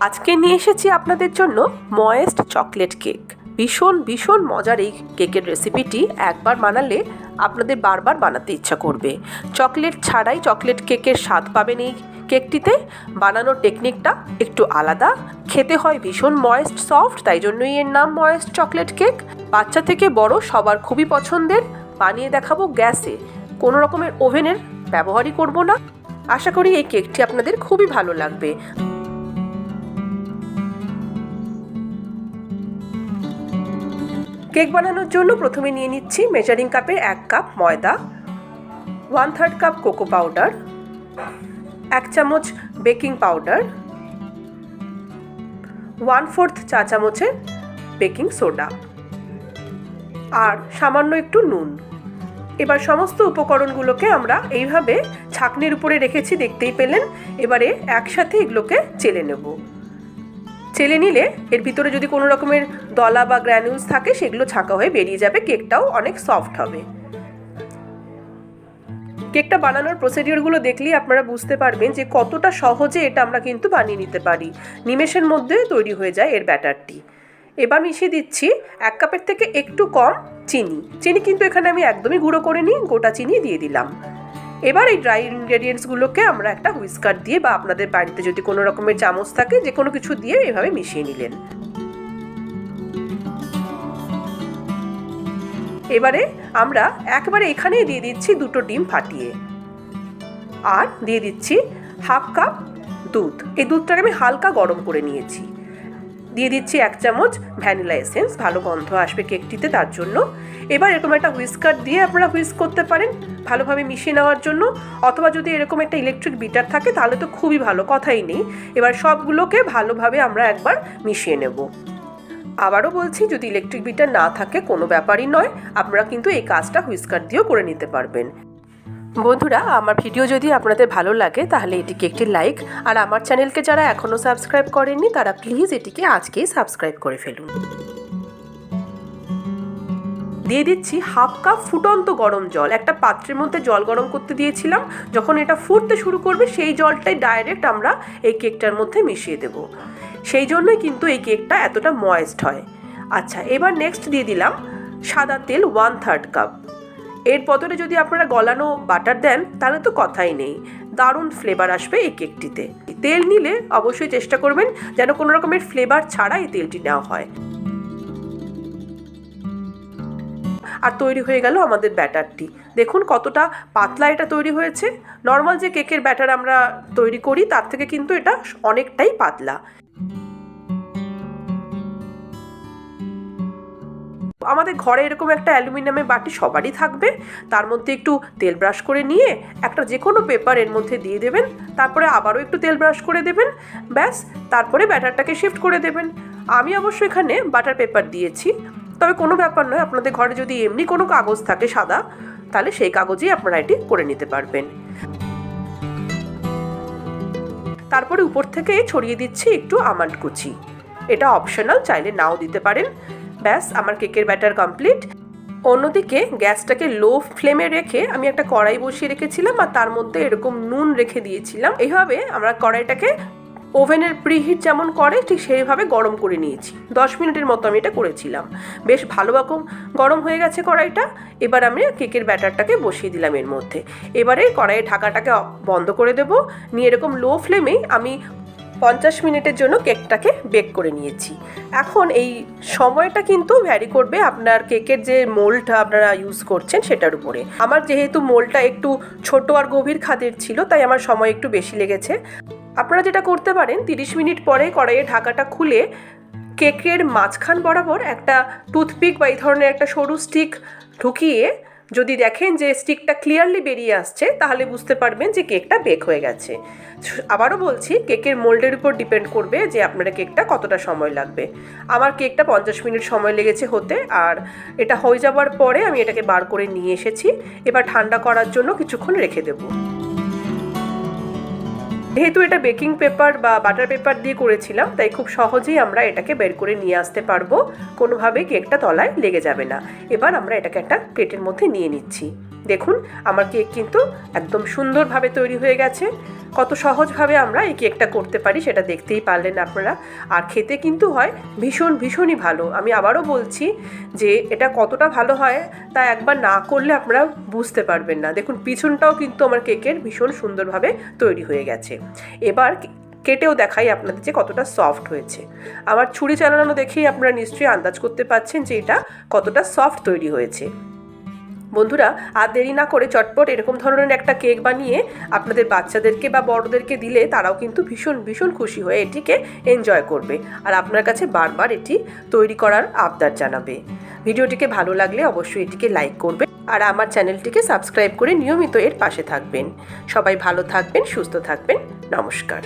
আজকে নিয়ে এসেছি আপনাদের জন্য ময়েস্ট চকলেট কেক। ভীষণ ভীষণ মজার এই কেকের রেসিপিটি একবার বানালে আপনাদের বারবার বানাতে ইচ্ছা করবে। চকলেট ছাড়াই চকলেট কেকের স্বাদ পাবেন এই কেকটিতে। বানানোর টেকনিকটা একটু আলাদা। খেতে হয় ভীষণ ময়েস্ট সফট, তাই জন্যই এর নাম ময়েস্ট চকলেট কেক। বাচ্চা থেকে বড় সবার খুবই পছন্দের। বানিয়ে দেখাবো গ্যাসে। কোনো রকমের ওভেনের ব্যবহারই করব না। আশা করি এই কেকটি আপনাদের খুবই ভালো লাগবে। কেক বানানোর জন্য প্রথমে নিয়ে নিচ্ছি মেজারিং কাপের এক কাপ ময়দা one third cup cocoa powder এক চামচ বেকিং পাউডার ওয়ান ফোর্থ চা চামচের বেকিং সোডা আর সামান্য একটু নুন। এবার সমস্ত উপকরণগুলোকে আমরা এইভাবে ছাকনির উপরে রেখেছি, দেখতেই পেলেন। এবারে একসাথে এগুলোকে চেলে নেব। চেলে নিলে এর ভিতরে যদি কোনো রকমের দলা বা গ্র্যানুলস থাকে, সেগুলো ছাঁকা হয়ে বেরিয়ে যাবে, কেকটাও অনেক সফট হবে। কেকটা বানানোর প্রসিডিওরগুলো দেখলেই আপনারা বুঝতে পারবেন যে কতটা সহজে এটা আমরা কিন্তু বানিয়ে নিতে পারি। নিমেষের মধ্যে তৈরি হয়ে যায় এর ব্যাটারটি। এবার মিশিয়ে দিচ্ছি এক কাপের থেকে একটু কম চিনি। চিনি কিন্তু এখানে আমি একদমই গুঁড়ো করে নিই, গোটা চিনি দিয়ে দিলাম। এবার এই ড্রাই ইনগ্রেডিয়েন্টসগুলোকে আমরা একটা হুইস্কার দিয়ে বা আপনাদের বাড়িতে যদি কোনো রকমের চামচ থাকে, যে কোনো কিছু দিয়ে এভাবে মিশিয়ে নিলেন। এবারে আমরা একবারে এখানেই দিয়ে দিচ্ছি দুটো ডিম ফাটিয়ে। আর দিয়ে দিচ্ছি হাফ কাপ দুধ। এই দুধটাকে আমি হালকা গরম করে নিয়েছি। দিয়ে দিচ্ছি এক চামচ ভ্যানিলা এসেন্স, ভালো গন্ধ আসবে কেকটিতে তার জন্য। এবার এরকম একটা হুইস্কার দিয়ে আপনারা হুইস্ক করতে পারেন ভালোভাবে মিশিয়ে নেওয়ার জন্য, অথবা যদি এরকম একটা ইলেকট্রিক বিটার থাকে তাহলে তো খুবই ভালো, কথাই নেই। এবার সবগুলোকে ভালোভাবে আমরা একবার মিশিয়ে নেব। আবারও বলছি, যদি ইলেকট্রিক বিটার না থাকে কোনো ব্যাপারই নয়, আপনারা কিন্তু এই কাজটা হুইস্কার দিয়েও করে নিতে পারবেন। বন্ধুরা, আমার ভিডিও যদি আপনাদের ভালো লাগে, তাহলে এটিকে একটি লাইক আর আমার চ্যানেলকে যারা এখনও সাবস্ক্রাইব করেননি, তারা প্লিজ এটিকে আজকেই সাবস্ক্রাইব করে ফেলুন। দিয়ে দিচ্ছি হাফ কাপ ফুটন্ত গরম জল। একটা পাত্রের মধ্যে জল গরম করতে দিয়েছিলাম। যখন এটা ফুটতে শুরু করবে, সেই জলটাই ডাইরেক্ট আমরা এই কেকটার মধ্যে মিশিয়ে দেব। সেই জন্যই কিন্তু এই কেকটা এতটা ময়েস্ট হয়। আচ্ছা এবার নেক্সট দিয়ে দিলাম সাদা তেল ওয়ান থার্ড কাপ এর বদলে যদি আপনারা গলানো বাটার দেন, তাহলে তো কথাই নেই। দারুণ ফ্লেভার আসবে এই কেকটিতে। তেল নিলে অবশ্যই চেষ্টা করবেন যেন কোনো রকমের ফ্লেভার ছাড়া এই তেলটি নেওয়া হয়। আর তৈরি হয়ে গেল আমাদের ব্যাটারটি। দেখুন কতটা পাতলা এটা তৈরি হয়েছে। নর্মাল যে কেকের ব্যাটার আমরা তৈরি করি, তার থেকে কিন্তু এটা অনেকটাই পাতলা। আমাদের ঘরে এরকম একটা অ্যালুমিনিয়ামের বাটি সবারই থাকবে। তার মধ্যে একটু তেল ব্রাশ করে নিয়ে একটা যে কোনো পেপার এর মধ্যে দিয়ে দেবেন। তারপরে আবারও একটু তেল ব্রাশ করে দেবেন। ব্যাস, তারপরে ব্যাটারটাকে শিফট করে দেবেন। আমি অবশ্য এখানে বাটার পেপার দিয়েছি। তবে কোনো ব্যাপার নয়, আপনাদের ঘরে যদি এমনি কোনো কাগজ থাকে সাদা, তাহলে সেই কাগজেই আপনারা এটি করে নিতে পারবেন। তারপরে উপর থেকে ছড়িয়ে দিচ্ছি একটু আমান্ড কুচি। এটা অপশনাল চাইলে নাও দিতে পারেন। ব্যাস, আমার কেকের ব্যাটার কমপ্লিট অন্যদিকে গ্যাসটাকে লো ফ্লেমে রেখে আমি একটা কড়াই বসিয়ে রেখেছিলাম আর তার মধ্যে এরকম নুন রেখে দিয়েছিলাম। এইভাবে আমরা কড়াইটাকে ওভেনের প্রিহিট যেমন করে, ঠিক সেইভাবে গরম করে নিয়েছি। দশ মিনিটের মতো আমি এটা করেছিলাম। বেশ ভালো রকম গরম হয়ে গেছে কড়াইটা। এবার আমি কেকের ব্যাটারটাকে বসিয়ে দিলাম এর মধ্যে। এবারে কড়াইয়ের ঢাকাটাকে বন্ধ করে দেব। নিয়ে এরকম লো ফ্লেমেই আমি পঞ্চাশ মিনিটের জন্য কেকটাকে বেক করে নিয়েছি। এখন এই সময়টা কিন্তু ভ্যারি করবে আপনার কেকের যে মোল্ডটা আপনারা ইউজ করছেন সেটার উপরে। আমার যেহেতু মোলটা একটু ছোট আর গভীর খাদের ছিল, তাই আমার সময় একটু বেশি লেগেছে। আপনারা যেটা করতে পারেন, তিরিশ মিনিট পরে কড়াইয়ের ঢাকাটা খুলে কেকের মাঝখান বরাবর একটা টুথপিক বা এই ধরনের একটা সরু স্টিক ঢুকিয়ে যদি দেখেন যে স্টিকটা ক্লিয়ারলি বেরিয়ে আসছে, তাহলে বুঝতে পারবেন যে কেকটা বেক হয়ে গেছে। আবারও বলছি, কেকের মোল্ডের উপর ডিপেন্ড করবে যে আপনার কেকটা কতটা সময় লাগবে। আমার কেকটা পঞ্চাশ মিনিট সময় লেগেছে হতে, আর এটা হয়ে যাওয়ার পরে আমি এটাকে বার করে নিয়ে এসেছি। এবার ঠান্ডা করার জন্য কিছুক্ষণ রেখে দেবো। যেহেতু এটা বেকিং পেপার বা বাটার পেপার দিয়ে করেছিলাম, তাই খুব সহজেই আমরা এটাকে বের করে নিয়ে আসতে পারব। কোনোভাবেই কেকটা তলায় লেগে যাবে না। এবার আমরা এটাকে একটা প্লেটের মধ্যে নিয়ে নিচ্ছি। দেখুন, আমার কেক কিন্তু একদম সুন্দরভাবে তৈরি হয়ে গেছে। কত সহজভাবে আমরা এই কেকটা করতে পারি সেটা দেখতেই পারলেন আপনারা। আর খেতে কিন্তু হয় ভীষণ, ভীষণই ভালো। আমি আবারও বলছি যে এটা কতটা ভালো হয় তা একবার না করলে আপনারা বুঝতে পারবেন না। দেখুন, পিছনটাও কিন্তু আমার কেকের ভীষণ সুন্দরভাবে তৈরি হয়ে গেছে। এবার কেটেও দেখাই আপনাদের যে কতটা সফট হয়েছে। আমার ছুরি চালানো দেখেই আপনারা নিশ্চয়ই আন্দাজ করতে পারছেন যে এটা কতটা সফট তৈরি হয়েছে। বন্ধুরা, আর দেরি না করে চটপট এরকম ধরনের একটা কেক বানিয়ে আপনাদের বাচ্চাদেরকে বা বড়দেরকে দিলে তারাও কিন্তু ভীষণ ভীষণ খুশি হয়ে এটিকে এনজয় করবে। আর আপনার কাছে বারবার এটি তৈরি করার আবদার জানাবে। ভিডিওটিকে ভালো লাগলে অবশ্যই এটিকে লাইক করবে আর আমার চ্যানেলটিকে সাবস্ক্রাইব করে নিয়মিত এর পাশে থাকবেন। সবাই ভালো থাকবেন, সুস্থ থাকবেন। নমস্কার।